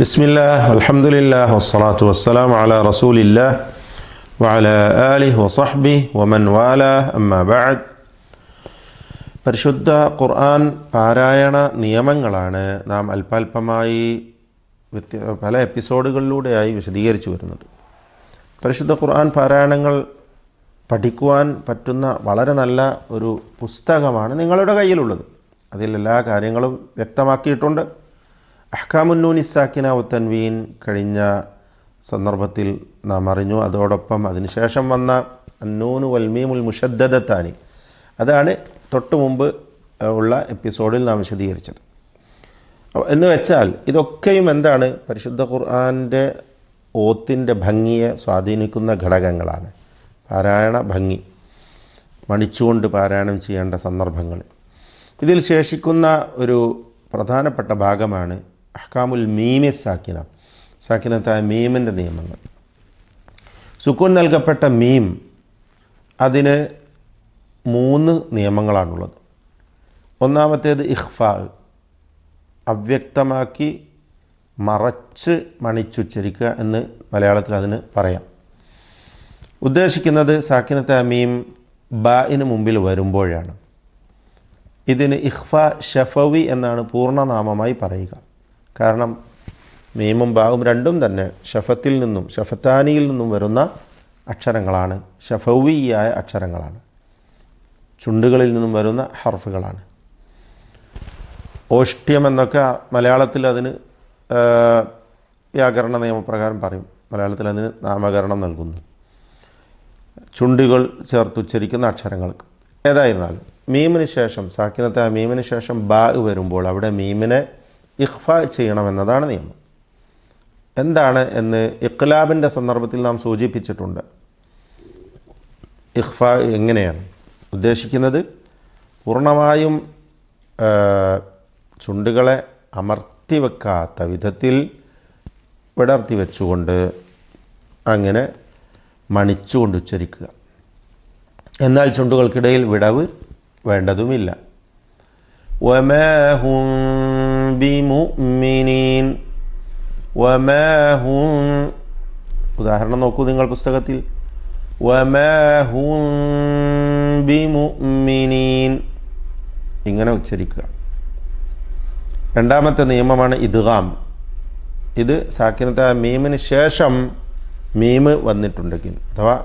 ബിസ്മില്ലാഹ് അലഹമുല്ലാ വസ്സലാത്തു വസ്സലാം അല റസൂലില്ലാ വഅല ആലിഹി വസഹ്ബി വമൻ വാലാ അമ്മാ ബഅദ്. പരിശുദ്ധ ഖുർആൻ പാരായണ നിയമങ്ങളാണ് നാം അല്പാൽപമായി വ്യത്യ പല എപ്പിസോഡുകളിലൂടെയായി വിശദീകരിച്ചു വരുന്നത്. പരിശുദ്ധ ഖുർആൻ പാരായണങ്ങൾ പഠിക്കുവാൻ പറ്റുന്ന വളരെ നല്ല ഒരു പുസ്തകമാണ് നിങ്ങളുടെ കയ്യിലുള്ളത്. അതിൽ എല്ലാ കാര്യങ്ങളും വ്യക്തമാക്കിയിട്ടുണ്ട്. അഹ്കാമുന്നൂൻ ഇസാക്കിന ഉത്തൻവീൻ കഴിഞ്ഞ സന്ദർഭത്തിൽ നാം അറിഞ്ഞു. അതോടൊപ്പം അതിനുശേഷം വന്ന അന്നൂനു വൽമീമുൽ മുഷദ്ദത്താനി അതാണ് തൊട്ട് മുമ്പ് ഉള്ള എപ്പിസോഡിൽ നാം വിശദീകരിച്ചത്. എന്ന് വെച്ചാൽ ഇതൊക്കെയും എന്താണ്? പരിശുദ്ധ ഖുർആാന്റെ ഓത്തിന്റെ ഭംഗിയെ സ്വാധീനിക്കുന്ന ഘടകങ്ങളാണ്. പാരായണ ഭംഗി മണിച്ചുകൊണ്ട് പാരായണം ചെയ്യേണ്ട സന്ദർഭങ്ങൾ. ഇതിൽ ശേഷിക്കുന്ന ഒരു പ്രധാനപ്പെട്ട ഭാഗമാണ് അഹ്കാമുൽ മീമി സാക്കിന. സാക്കിനത്തായ മീമിന്റെ നിയമങ്ങൾ. സുക്കൂൻ നൽകപ്പെട്ട മീം അതിന് മൂന്ന് നിയമങ്ങളാണുള്ളത്. ഒന്നാമത്തേത് ഇഖ്ഫാ അവ്യക്തമാക്കി മറച്ച് മണിച്ചുച്ചരിക്കുക എന്ന് മലയാളത്തിൽ അതിന് പറയാം. ഉദ്ദേശിക്കുന്നത് സാക്കിനത്തെ അമീം ബാഇന് മുമ്പിൽ വരുമ്പോഴാണ്. ഇതിന് ഇഖ്ഫ ഷഫവി എന്നാണ് പൂർണനാമമായി പറയുക. കാരണം മീമും ബാവും രണ്ടും തന്നെ ഷഫത്തിൽ നിന്നും ഷഫത്താനിയിൽ നിന്നും വരുന്ന അക്ഷരങ്ങളാണ്. ഷഫവിയായ അക്ഷരങ്ങളാണ്. ചുണ്ടുകളിൽ നിന്നും വരുന്ന ഹർഫുകളാണ്. ഓഷ്ട്യം എന്നൊക്കെ മലയാളത്തിൽ അതിന് വ്യാകരണ നിയമപ്രകാരം പറയും. മലയാളത്തിൽ അതിന് നാമകരണം നൽകുന്നു. ചുണ്ടുകൾ ചേർത്തുച്ചരിക്കുന്ന അക്ഷരങ്ങൾക്ക് ഏതായിരുന്നാലും മീമിന് ശേഷം സാക്കിനത്തെ ആ മീമിന് ശേഷം ബാ വരുമ്പോൾ അവിടെ മീമിനെ ഇഖ്ഫ ചെയ്യണമെന്നതാണ് നിയമം. എന്താണ് എന്ന് ഇഖ്ലാബിന്റെ സന്ദർഭത്തിൽ നാം സൂചിപ്പിച്ചിട്ടുണ്ട്. ഇഖ്ഫ എങ്ങനെയാണ്? ഉദ്ദേശിക്കുന്നത് പൂർണമായും ചുണ്ടുകളെ അമർത്തി വെക്കാത്ത വിധത്തിൽ വിടർത്തി വെച്ചുകൊണ്ട് അങ്ങനെ മണിച്ചുകൊണ്ട് ഉച്ചരിക്കുക. എന്നാൽ ചുണ്ടുകൾക്കിടയിൽ വിടവ് വേണ്ടതുമില്ല. വമാഹും ബിമുഅ്മിനീൻ വമാഹും ഉദാഹരണം നോക്കൂ നിങ്ങൾ പുസ്തകത്തിൽ. വമാഹും ബിമുഅ്മിനീൻ ഇങ്ങനെ ഉച്ചരിക്കുക. രണ്ടാമത്തെ നിയമമാണ് ഇദ്ഗാം. ഇത് സാക്കിനത്തെ മീമിന് ശേഷം മീമ് വന്നിട്ടുണ്ടെങ്കിൽ. അഥവാ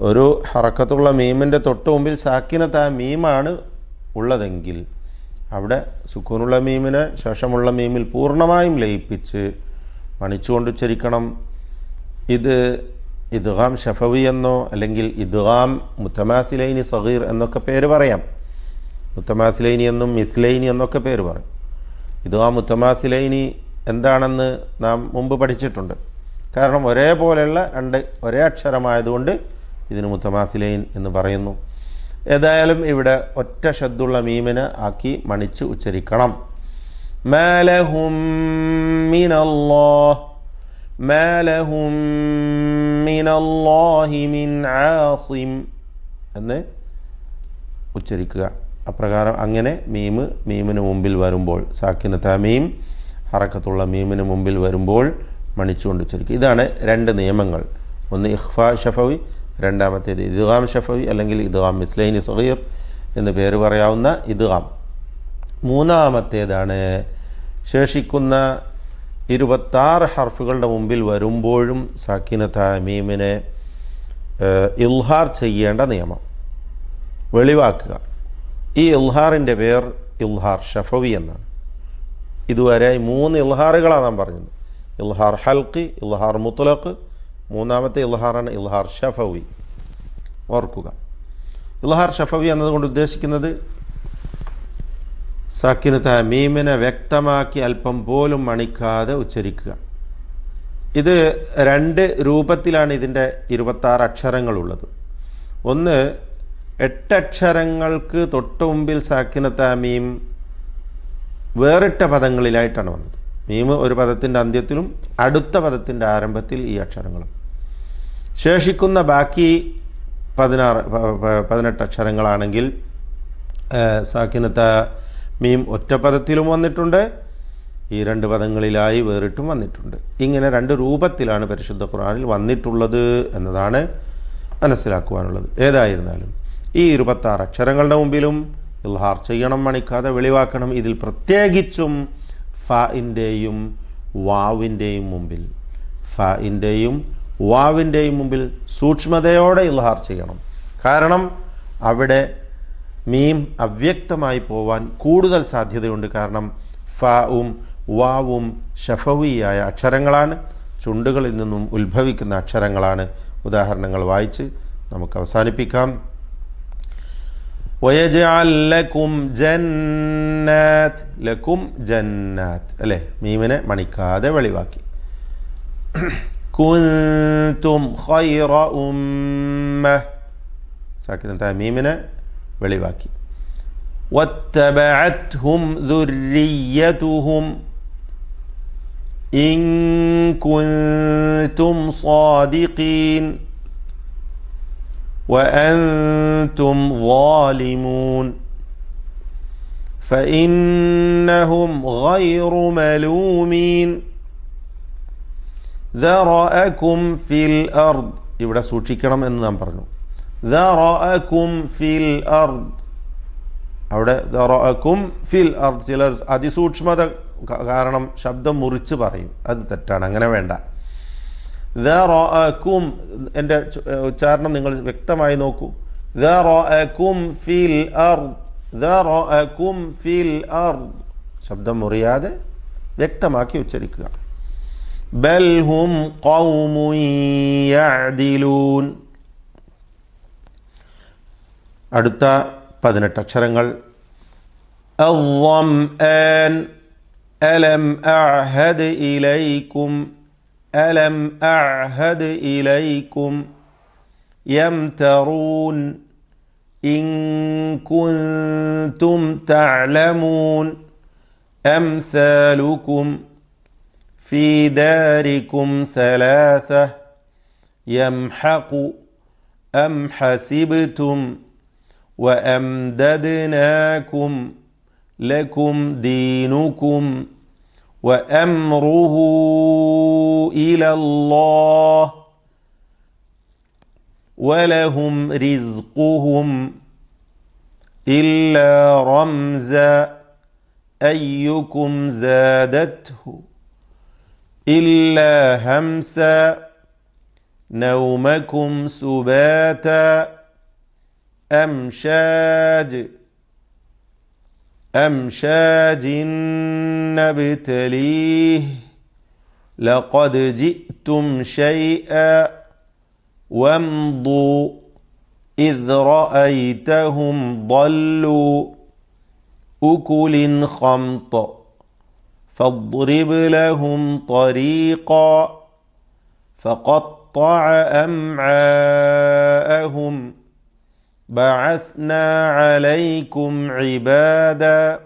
ഒരു ഹറക്കത്തുള്ള മീമിന്റെ തൊട്ട് മുമ്പിൽ സാക്കിനത്തെ മീമാണ് ഉള്ളതെങ്കിൽ. അവിടെ സുക്കൂനുള്ള മീമിന് ശേഷമുള്ള മീമിൽ പൂർണമായും ലയിപ്പിച്ച് മണിച്ചുകൊണ്ട് ഉച്ചരിക്കണം. ഇത് ഇദ്ഗാം ഷഫവി എന്നോ അല്ലെങ്കിൽ ഇദ്ഗാം മുത്തമാസിലൈനി സഹീർ എന്നൊക്കെ പേര് പറയാം. മുത്തമാസിലൈനി എന്നും മിസ്ലൈനി എന്നൊക്കെ പേര് പറയും. ഇദ്ഗാം മുത്തമാസിലൈനി എന്താണെന്ന് നാം മുമ്പ് പഠിച്ചിട്ടുണ്ട്. കാരണം ഒരേപോലെയുള്ള രണ്ട് ഒരേ അക്ഷരമായതുകൊണ്ട് ഇതിന് മുത്തമാസിലൈൻ എന്ന് പറയുന്നു. ഏതായാലും ഇവിടെ ഒറ്റ ശബ്ദുള്ള മീമിന് ആക്കി മണിച്ച് ഉച്ചരിക്കണം. മാലഹും മാലഹും മിനല്ലാഹി മിൻ ആസിം എന്ന് ഉച്ചരിക്കുക. അപ്രകാരം അങ്ങനെ മീമ് മീമിന് മുമ്പിൽ വരുമ്പോൾ സാക്കിനത്ത മീം ഹറക്കത്തുള്ള മീമിന് മുമ്പിൽ വരുമ്പോൾ മണിച്ചുകൊണ്ട് ഉച്ചരിക്കുക. ഇതാണ് രണ്ട് നിയമങ്ങൾ. ഒന്ന് ഇഖ്ഫ ഷഫവി രണ്ടാമത്തേത് ഇദ്ഗാം ഷഫവി അല്ലെങ്കിൽ ഇദ്ഗാം മിസ്ലൈനി സഹീർ എന്ന് പേര് പറയാവുന്ന ഇദ്ഗാം. മൂന്നാമത്തേതാണ് ശേഷിക്കുന്ന ഇരുപത്താറ് ഹർഫുകളുടെ മുമ്പിൽ വരുമ്പോഴും സാക്കിന മീമിനെ ഇൽഹാർ ചെയ്യേണ്ട നിയമം. വെളിവാക്കുക. ഈ ഇൽഹാറിന്റെ പേർ ഇൽഹാർ ഷഫവി എന്നാണ്. ഇതുവരെ മൂന്ന് ഇൽഹാറുകളാണ് നാം പറഞ്ഞത്. ഇൽഹാർ ഹൽക്ക് ഇൽഹാർ മുത്തലഖ് മൂന്നാമത്തെ ഇൽഹാറാണ് ഇൽഹാർ ഷഫവി. ഓർക്കുക. ഇൽഹാർ ഷഫവി എന്നതുകൊണ്ട് ഉദ്ദേശിക്കുന്നത് സാക്കിന് മീമിനെ വ്യക്തമാക്കി അല്പം പോലും മണിക്കാതെ ഉച്ചരിക്കുക. ഇത് രണ്ട് രൂപത്തിലാണ് ഇതിന്റെ ഇരുപത്താറ് അക്ഷരങ്ങളുള്ളത്. ഒന്ന് എട്ടക്ഷരങ്ങൾക്ക് തൊട്ട് മുമ്പിൽ സാക്കിനത്ത മീം വേറിട്ട പദങ്ങളിലായിട്ടാണ് വന്നത്. മീം ഒരു പദത്തിന്റെ അന്ത്യത്തിലും അടുത്ത പദത്തിന്റെ ആരംഭത്തിൽ ഈ അക്ഷരങ്ങളും. ശേഷിക്കുന്ന ബാക്കി പതിനാറ് പതിനെട്ട് അക്ഷരങ്ങളാണെങ്കിൽ സാക്കിനത്ത മീം ഒറ്റ പദത്തിലും വന്നിട്ടുണ്ട്. ഈ രണ്ട് പദങ്ങളിലായി വേറിട്ടും വന്നിട്ടുണ്ട്. ഇങ്ങനെ രണ്ട് രൂപത്തിലാണ് പരിശുദ്ധ ഖുറാനിൽ വന്നിട്ടുള്ളത് എന്നതാണ് മനസ്സിലാക്കുവാനുള്ളത്. ഏതായിരുന്നാലും ഈ ഇരുപത്താറ് അക്ഷരങ്ങളുടെ മുമ്പിലും ഇൽഹാർ ചെയ്യണം മണിക്കാതെ വെളിവാക്കണം. ഇതിൽ പ്രത്യേകിച്ചും ഫ ഇന്റെയും വാവിന്റെയും മുമ്പിൽ ഫിന്റെയും വാവിന്റെയും മുമ്പിൽ സൂക്ഷ്മതയോടെ ഇൽഹാർ ചെയ്യണം. കാരണം അവിടെ മീം അവ്യക്തമായി പോവാൻ കൂടുതൽ സാധ്യതയുണ്ട്. കാരണം ഫാവും വാവും ഷഫവിയായ അക്ഷരങ്ങളാണ്. ചുണ്ടുകളിൽ നിന്നും ഉത്ഭവിക്കുന്ന അക്ഷരങ്ങളാണ്. ഉദാഹരണങ്ങൾ വായിച്ച് നമുക്ക് അവസാനിപ്പിക്കാം. ലക്കും ജന്നാത്ത് ലക്കും ജന്നാത്ത് അല്ലേ? മീമിനെ മണിക്കാതെ വെളിവാക്കി. كنتم خير أمة. ساكنة ميمنا. وليباكي واتبعتهم ذريتهم. إن كنتم صادقين. وأنتم ظالمون. فإنهم غير ملومين. ദറഅകും ഫിൽ അർദ്. ഇവിടെ സൂക്ഷിക്കണം എന്ന് നാം പറഞ്ഞു. ദറഅകും ഫിൽ അർദ്. അവിടെ ദറഅകും ഫിൽ അർദ്. ചിലർ അതിസൂക്ഷ്മത കാരണം ശബ്ദം മുറിച്ച് പറയും. അത് തെറ്റാണ്. അങ്ങനെ വേണ്ട. ദറഅകും എന്റെ ഉച്ചാരണം നിങ്ങൾ വ്യക്തമായി നോക്കൂ. ദറഅകും ഫിൽ അർദ്. ദറഅകും ഫിൽ അർദ്. ശബ്ദം മുറിയാതെ വ്യക്തമാക്കി ഉച്ചരിക്കുക. ബൽ ഹും ഖൗമുൻ യഅദിലൂൻ അടുത്ത പതിനെട്ട് അക്ഷരങ്ങൾ الظمآن ألم أعهد إليكم ألم أعهد إليكم يمترون إن كنتم تعلمون أمثالكم في داركم ثلاثة يمحق أم حسبتم وأمددناكم لكم دينكم وأمره إلى الله ولهم رزقهم إلا رمزا أيكم زادته إلا همسا نومكم سباتا أمشاج أمشاج نبتليه لقد جئتم شيئا وامضوا إذ رأيتهم ضلوا أكل خمط. فاضرب لهم طريقا فقطع أمعاءهم بعثنا عليكم عبادا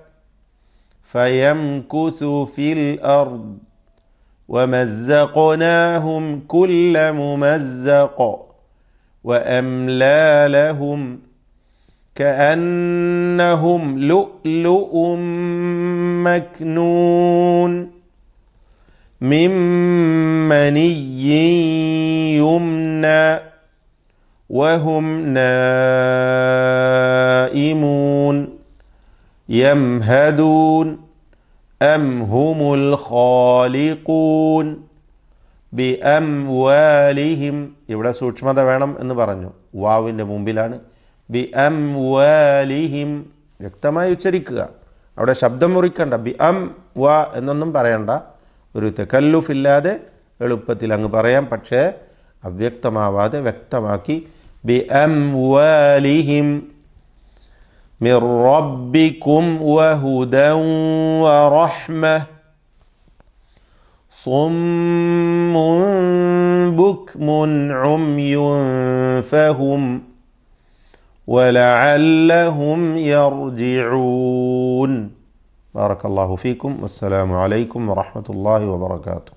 فيمكثوا في الأرض ومزقناهم كل ممزق وأملى لهم كأنهم لؤلؤ مكنون من مني يمنى وهم نائمون يمهدون أم هم الخالقون ബിഅംവാലിഹിം ഇവിടെ സൂക്ഷ്മത വേണം എന്ന് പറഞ്ഞു വാവിൻ്റെ മുമ്പിലാണ് ബി അം വാലിഹിം വ്യക്തമായി ഉച്ചരിക്കുക അവിടെ ശബ്ദം മുറിക്കണ്ട ബി അം വ എന്നൊന്നും പറയണ്ട ഒരു തെക്കല്ലുഫില്ലാതെ എളുപ്പത്തിൽ അങ്ങ് പറയാം പക്ഷേ അവ്യക്തമാവാതെ വ്യക്തമാക്കി ബി അം വാലിഹിം من ربكم وهدى ورحمه صم بكم عمي فهم ولعلهم يرجعون. بارك الله فيكم. والسلام عليكم ورحمة الله وبركاته.